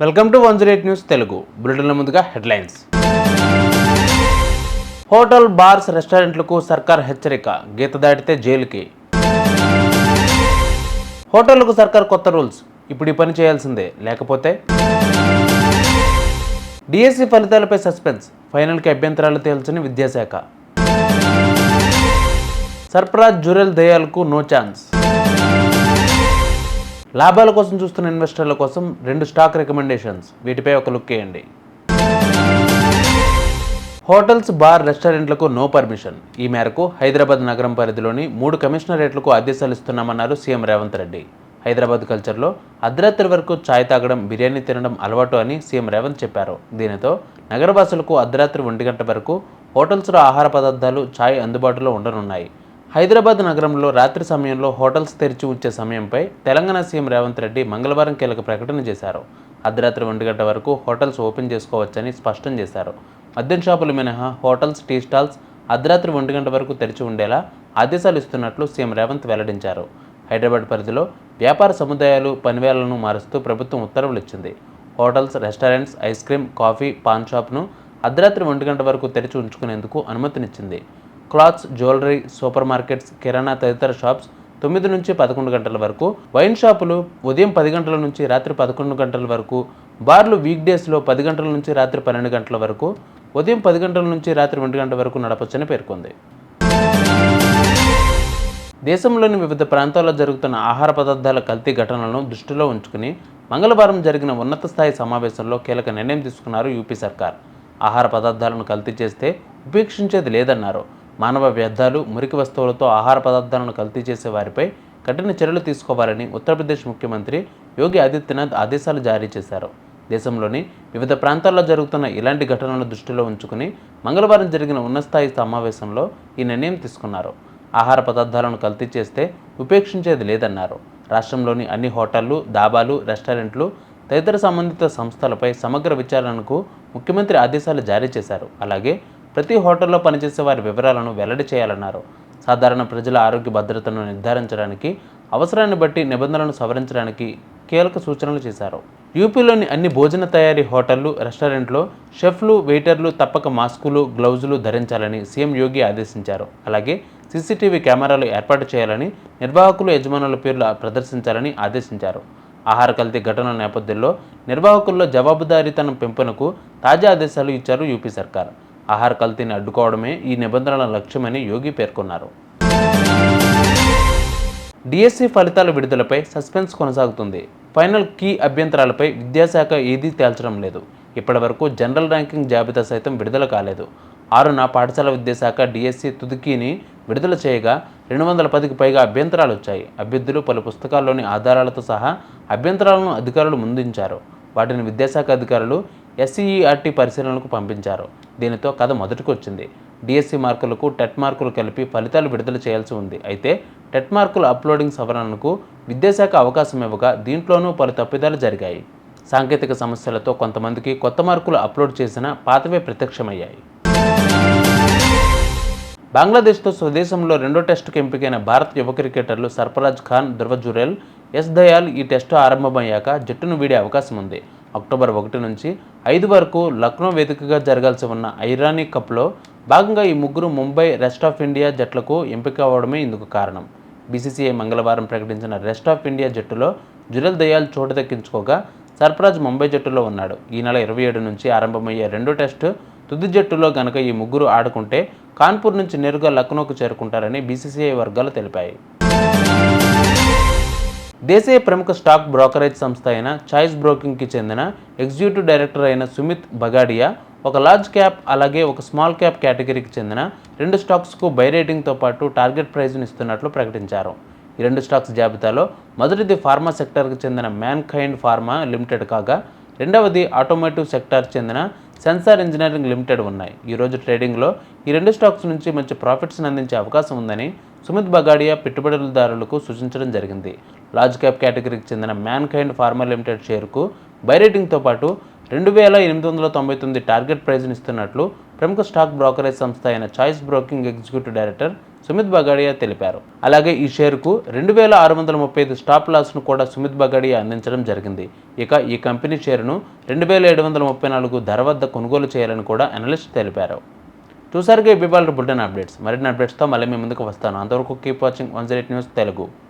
Welcome to one zero eight news Telugu. బులెటిన్ల ముందుగా headlines. Hotel bars రెస్టారెంట్లకు సర్కార్ హెచ్చరిక. గీత దాటితే జైలుకి. హోటళ్ళకు సర్కార్ కొత్త రూల్స్. ఇప్పుడు ఈ పని చేయాల్సిందే. లేకపోతే డిఎస్సి ఫలితాలపై సస్పెన్స్. ఫైనల్కి అభ్యంతరాలు తేల్చని విద్యాశాఖ. సర్ఫరాజ్ జురెల్ దయాల్కు నో ఛాన్స్. లాభాల కోసం చూస్తున్న ఇన్వెస్టర్ల కోసం రెండు స్టాక్ రికమెండేషన్స్ వీటిపై ఒక లుక్ వేయండి. హోటల్స్ బార్ రెస్టారెంట్లకు నో పర్మిషన్ ఈ మేరకు హైదరాబాద్ నగరం పరిధిలోని మూడు కమిషనరేట్లకు ఆదేశాలు ఇస్తున్నామన్నారు సీఎం రేవంత్ రెడ్డి. హైదరాబాద్ కల్చర్లో అర్ధరాత్రి వరకు ఛాయ్ తాగడం బిర్యానీ తినడం అలవాటు అని సీఎం రేవంత్ చెప్పారు. దీనితో నగరవాసులకు అర్ధరాత్రి ఒంటి గంట వరకు హోటల్స్లో ఆహార పదార్థాలు ఛాయ్ అందుబాటులో ఉండనున్నాయి. హైదరాబాద్ నగరంలో రాత్రి సమయంలో హోటల్స్ తెరిచి ఉంచే సమయంపై తెలంగాణ సీఎం రేవంత్ రెడ్డి మంగళవారం కీలక ప్రకటన చేశారు. అర్ధరాత్రి ఒంటి గంట వరకు హోటల్స్ ఓపెన్ చేసుకోవచ్చని స్పష్టం చేశారు. మద్యం షాపులు మినహా హోటల్స్ టీ స్టాల్స్ అర్ధరాత్రి ఒంటి గంట వరకు తెరిచి ఉండేలా ఆదేశాలు ఇస్తున్నట్లు సీఎం రేవంత్ వెల్లడించారు. హైదరాబాద్ పరిధిలో వ్యాపార సముదాయాలు పనివేలను మారుస్తూ ప్రభుత్వం ఉత్తర్వులు ఇచ్చింది. Hotels restaurants ice cream coffee paan షాప్ను అర్ధరాత్రి ఒంటి గంట వరకు తెరిచి ఉంచుకునేందుకు అనుమతినిచ్చింది. క్లాత్స్ జ్యువెలరీ సూపర్ మార్కెట్స్ కిరాణా తదితర షాప్స్ తొమ్మిది నుంచి పదకొండు గంటల వరకు వైన్ షాపులు ఉదయం పది గంటల నుంచి రాత్రి పదకొండు గంటల వరకు బార్లు వీక్ డేస్లో పది గంటల నుంచి రాత్రి పన్నెండు గంటల వరకు ఉదయం పది గంటల నుంచి రాత్రి ఒంటి గంటల వరకు నడపచ్చని పేర్కొంది. దేశంలోని వివిధ ప్రాంతాల్లో జరుగుతున్న ఆహార పదార్థాల కల్తీ ఘటనలను దృష్టిలో ఉంచుకుని మంగళవారం జరిగిన ఉన్నత స్థాయి సమావేశంలో కీలక నిర్ణయం తీసుకున్నారు యూపీ సర్కార్. ఆహార పదార్థాలను కల్తీ చేస్తే ఉపేక్షించేది లేదన్నారు. మానవ వ్యర్థాలు మురికి వస్తువులతో ఆహార పదార్థాలను కల్తీ చేసే వారిపై కఠిన చర్యలు తీసుకోవాలని ఉత్తరప్రదేశ్ ముఖ్యమంత్రి యోగి ఆదిత్యనాథ్ ఆదేశాలు జారీ చేశారు. దేశంలోని వివిధ ప్రాంతాల్లో జరుగుతున్న ఇలాంటి ఘటనలను దృష్టిలో ఉంచుకుని మంగళవారం జరిగిన ఉన్నతస్థాయి సమావేశంలో ఈ నిర్ణయం తీసుకున్నారు. ఆహార పదార్థాలను కల్తీ చేస్తే ఉపేక్షించేది లేదన్నారు. రాష్ట్రంలోని అన్ని హోటళ్ళు దాబాలు రెస్టారెంట్లు తదితర సంబంధిత సంస్థలపై సమగ్ర విచారణకు ముఖ్యమంత్రి ఆదేశాలు జారీ చేశారు. అలాగే ప్రతి హోటల్లో పనిచేసే వారి వివరాలను వెల్లడి చేయాలన్నారు. సాధారణ ప్రజల ఆరోగ్య భద్రతను నిర్ధారించడానికి అవసరాన్ని బట్టి నిబంధనలను సవరించడానికి కీలక సూచనలు చేశారు. యూపీలోని అన్ని భోజన తయారీ హోటళ్ళు రెస్టారెంట్లో షెఫ్లు వెయిటర్లు తప్పక మాస్కులు గ్లౌజులు ధరించాలని సీఎం యోగి ఆదేశించారు. అలాగే సీసీటీవీ కెమెరాలు ఏర్పాటు చేయాలని నిర్వాహకులు యజమానుల పేర్లు ప్రదర్శించాలని ఆదేశించారు. ఆహార కల్తీ ఘటనల నేపథ్యంలో నిర్వాహకుల్లో జవాబుదారీతనం పెంపునకు తాజా ఆదేశాలు ఇచ్చారు యూపీ సర్కార్. ఆహార కల్తీని అడ్డుకోవడమే ఈ నిబంధనల లక్ష్యమని యోగి పేర్కొన్నారు. డిఎస్సి ఫలితాల విడుదలపై సస్పెన్స్ కొనసాగుతుంది. ఫైనల్ కీ అభ్యంతరాలపై విద్యాశాఖ ఏదీ తేల్చడం లేదు. ఇప్పటివరకు జనరల్ ర్యాంకింగ్ జాబితా సైతం విడుదల కాలేదు. ఆరున పాఠశాల విద్యాశాఖ డిఎస్సి తుదికీని విడుదల చేయగా రెండు వందల పదికి పైగా అభ్యంతరాలు వచ్చాయి. అభ్యర్థులు పలు పుస్తకాల్లోని ఆధారాలతో సహా అభ్యంతరాలను అధికారులు ముందుంచారు. వాటిని విద్యాశాఖ అధికారులు ఎస్సీఈఆర్టీ పరిశీలనకు పంపించారు. దీనితో కథ మొదటికి వచ్చింది డిఎస్సి మార్కులకు టెట్ మార్కులు కలిపి ఫలితాలు విడుదల చేయాల్సి ఉంది. అయితే టెట్ మార్కుల అప్లోడింగ్ సవరణకు విద్యాశాఖ అవకాశం ఇవ్వగా దీంట్లోనూ పలు తప్పిదాలు జరిగాయి. సాంకేతిక సమస్యలతో కొంతమందికి కొత్త మార్కులు అప్లోడ్ చేసిన పాతవే ప్రత్యక్షమయ్యాయి. బంగ్లాదేశ్తో స్వదేశంలో రెండో టెస్టుకు ఎంపికైన భారత యువ క్రికెటర్లు సర్ఫరాజ్ ఖాన్ ధ్రువ జురేల్ ఎస్ దయాల్ ఈ టెస్టు ఆరంభమయ్యాక జట్టును వీడే అవకాశం ఉంది. అక్టోబర్ ఒకటి నుంచి ఐదు వరకు లక్నో వేదికగా జరగాల్సి ఉన్న ఐరానీ కప్లో భాగంగా ఈ ముగ్గురు ముంబై రెస్ట్ ఆఫ్ ఇండియా జట్లకు ఎంపిక అవ్వడమే ఇందుకు కారణం. బీసీసీఐ మంగళవారం ప్రకటించిన రెస్ట్ ఆఫ్ ఇండియా జట్టులో జురెల్ దయాల్ చోటు దక్కించుకోగా సర్ఫరాజ్ ముంబై జట్టులో ఉన్నాడు. ఈ నెల ఇరవై ఏడు నుంచి ఆరంభమయ్యే రెండో టెస్టు తుది జట్టులో గనక ఈ ముగ్గురు ఆడుకుంటే కాన్పూర్ నుంచి నేరుగా లక్నోకు చేరుకుంటారని బీసీసీఐ వర్గాలు తెలిపాయి. దేశీయ ప్రముఖ స్టాక్ బ్రోకరేజ్ సంస్థ అయిన చాయిస్ బ్రోకింగ్కి చెందిన ఎగ్జిక్యూటివ్ డైరెక్టర్ అయిన సుమిత్ బగాడియా ఒక లార్జ్ క్యాప్ అలాగే ఒక స్మాల్ క్యాప్ కేటగిరీకి చెందిన రెండు స్టాక్స్కు బై రేటింగ్తో పాటు టార్గెట్ ప్రైజ్ను ఇస్తున్నట్లు ప్రకటించారు. ఈ రెండు స్టాక్స్ జాబితాలో మొదటిది ఫార్మా సెక్టర్కి చెందిన మ్యాన్ కైండ్ ఫార్మా లిమిటెడ్ కాగా రెండవది ఆటోమోటివ్ సెక్టార్ చెందిన సెన్సార్ ఇంజనీరింగ్ లిమిటెడ్ ఉన్నాయి. ఈరోజు ట్రేడింగ్లో ఈ రెండు స్టాక్స్ నుంచి మంచి ప్రాఫిట్స్ని అందించే అవకాశం ఉందని సుమిత్ బగాడియా పెట్టుబడిదారులకు సూచించడం జరిగింది. లార్జ్ క్యాప్ కేటగిరీకి చెందిన మ్యాన్ కైండ్ ఫార్మా లిమిటెడ్ షేర్కు బై రేటింగ్తో పాటు రెండు వేల ఎనిమిది వందల తొంభై తొమ్మిది టార్గెట్ ప్రైజ్ని ఇస్తున్నట్లు ప్రముఖ స్టాక్ బ్రోకరేజ్ సంస్థ అయిన Choice broking executive director Sumit Bagadia తెలిపారు. అలాగే ఈ షేర్కు రెండు వేల ఆరు వందల ముప్పై ఐదు స్టాప్ లాస్ను కూడా సుమిత్ బగాడియా అందించడం జరిగింది. ఇక ఈ కంపెనీ షేరును రెండు వేల ఏడు వందల ముప్పై నాలుగు ధర వద్ద కొనుగోలు చేయాలని కూడా అనలిస్ట్ తెలిపారు. చూసారుగా ఇవాళ బుల్టన్ అప్డేట్స్. మరిన్ని అప్డేట్స్తో మళ్ళీ మీ ముందుకు వస్తాను. అంతవరకు keep watching one zero news Telugu